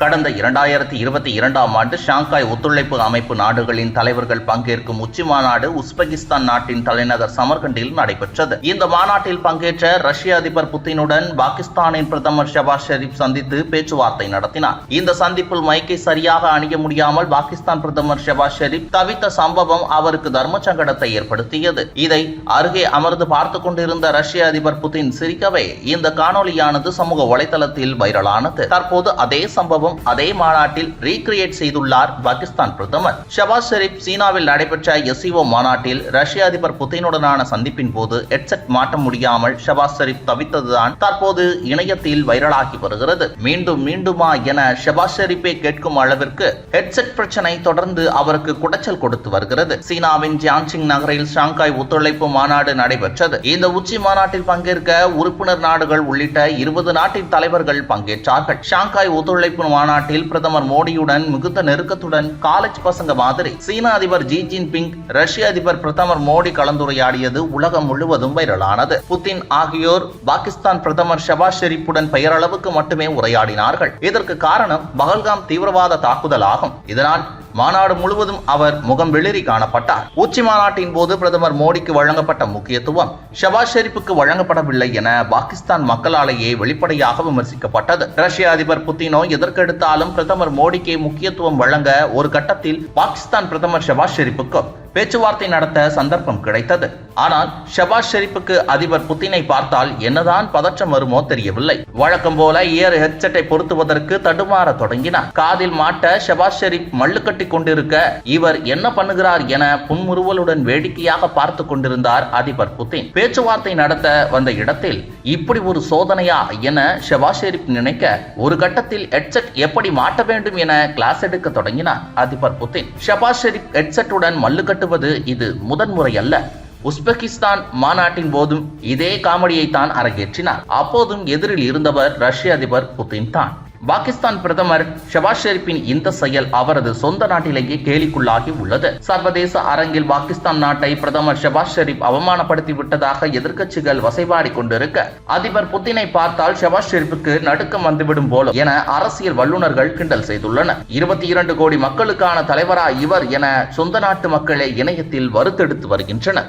கடந்த இரண்டாயிரத்தி இருபத்தி இரண்டாம் ஆண்டு ஷாங்காய் ஒத்துழைப்பு அமைப்பு நாடுகளின் தலைவர்கள் பங்கேற்கும் உச்சி மாநாடு உஸ்பெகிஸ்தான் நாட்டின் தலைநகர் சமர்கண்டில் நடைபெற்றது. இந்த மாநாட்டில் பங்கேற்ற ரஷ்ய அதிபர் புத்தினுடன் பாகிஸ்தானின் பிரதமர் ஷபாஸ் ஷெரீப் சந்தித்து பேச்சுவார்த்தை நடத்தினார். இந்த சந்திப்பில் மைக்கை சரியாக அணிய முடியாமல் பாகிஸ்தான் பிரதமர் ஷபாஸ் ஷெரீப் தவித்த சம்பவம் அவருக்கு தர்ம சங்கடத்தை ஏற்படுத்தியது. இதை அருகே அமர்ந்து பார்த்து கொண்டிருந்த ரஷ்ய அதிபர் புதின் சிரிக்கவே இந்த காணொளியானது சமூக வலைதளத்தில் வைரலானது. தற்போது அதே சம்பவம் அதே மாநாட்டில் ரீக்ரியேட் செய்துள்ளார் பாகிஸ்தான் பிரதமர். ஷபாஸ் ஷெரீப் சீனாவில் நடைபெற்ற எஸ்இஓ மாநாட்டில் ரஷ்ய அதிபர் புதினுடனான சந்திப்பின் போது ஹெட்செட் மாற்ற முடியாமல் ஷபாஸ் ஷெரீப் தவித்ததுதான் தற்போது இணையத்தில் வைரலாகி வருகிறது. மீண்டும் மீண்டுமா என ஷபாஸ் ஷெரீப்பை கேட்கும் அளவிற்கு ஹெட்செட் பிரச்சனை தொடர்ந்து அவருக்கு குடைச்சல் கொடுத்து வருகிறது. சீனாவின் ஜியான்சிங் நகரில் ஷாங்காய் ஒத்துழைப்பு மாநாடு நடைபெற்றது. இந்த உச்சி மாநாட்டில் பங்கேற்க உறுப்பினர் நாடுகள் உள்ளிட்ட இருபது நாட்டின் தலைவர்கள் பங்கேற்றார்கள். ஷாங்காய் ஒத்துழைப்பு மாநாட்டில் பிரதமர் மோடியுடன் மிகுந்த நெருக்கத்துடன் காலேஜ் பசங்க மாதிரி சீன அதிபர் ஜி ஜின்பிங் ரஷ்ய அதிபர் பிரதமர் மோடி கலந்துரையாடியது உலகம் முழுவதும் வைரலானது. புதின் ஆகியோர் பாகிஸ்தான் பிரதமர் ஷபாஸ் ஷெரீப்புடன் பெயரளவுக்கு மட்டுமே உரையாடினார்கள். இதற்கு காரணம் பகல்காம் தீவிரவாத தாக்குதல் ஆகும் இதனால் மாநாடு முழுவதும் அவர் முகம் வெளிரி காணப்பட்டார். உச்சி மாநாட்டின் போது பிரதமர் மோடிக்கு வழங்கப்பட்ட முக்கியத்துவம் ஷபாஸ் ஷெரீப்புக்கு வழங்கப்படவில்லை என பாகிஸ்தான் மக்களாலேயே வெளிப்படையாக விமர்சிக்கப்பட்டது. ரஷ்ய அதிபர் புத்தினோ எதற்கெடுத்தாலும் பிரதமர் மோடிக்கே முக்கியத்துவம் வழங்க ஒரு கட்டத்தில் பாகிஸ்தான் பிரதமர் ஷபாஸ் ஷெரீப்புக்கும் பேச்சுவார்த்தை நடத்த சந்தர்ப்பம் கிடைத்தது. ஆனால் ஷபாஸ் ஷெரீப்புக்கு அதிபர் புத்தினை பார்த்தால் என்னதான் பதற்றம் வருமோ தெரியவில்லை. வழக்கம் போல இயர் ஹெட்செட்டை பொருத்துவதற்கு தடுமாற தொடங்கினார். காதில் மாட்ட ஷபாஸ் ஷெரீப் மல்லு கட்டி கொண்டிருக்க இவர் என்ன பண்ணுகிறார் என புன்முறுவலுடன் வேடிக்கையாக பார்த்து கொண்டிருந்தார் அதிபர் புத்தின். பேச்சுவார்த்தை நடத்த வந்த இடத்தில் இப்படி ஒரு சோதனையா என ஷபாஸ் ஷெரீப் நினைக்க ஒரு கட்டத்தில் ஹெட்செட் எப்படி மாட்ட வேண்டும் என கிளாஸ் எடுக்க தொடங்கினார் அதிபர் புத்தின். ஷபாஸ் ஷெரீப் ஹெட்செட்டுடன் மல்லுக்கட்டு நடத்துவது இது முதன்முறை அல்ல உஸ்பெகிஸ்தான் மாநாட்டின் போதும் இதே காமெடியை தான் அரங்கேற்றினார். அப்போதும் எதிரில் இருந்தவர் ரஷ்ய அதிபர் புதின் தான். பாகிஸ்தான் பிரதமர் ஷபாஸ் ஷெரீப்பின் இந்த செயல் அவரது சொந்த நாட்டிலேயே கேலிக்குள்ளாகி உள்ளது. சர்வதேச அரங்கில் பாகிஸ்தான் நாட்டை பிரதமர் ஷபாஸ் ஷெரீப் அவமானப்படுத்தி விட்டதாக எதிர்க்கட்சிகள் வசைபாடி கொண்டிருக்க அதிபர் புத்தினை பார்த்தால் ஷபாஸ் ஷெரீப்புக்கு நடுக்கம் வந்துவிடும் போல என அரசியல் வல்லுநர்கள் கிண்டல் செய்துள்ளனர். இருபத்தி இரண்டு கோடி மக்களுக்கான தலைவரா இவர் என சொந்த நாட்டு மக்களை இணையத்தில் வருத்தெடுத்து வருகின்றனர்.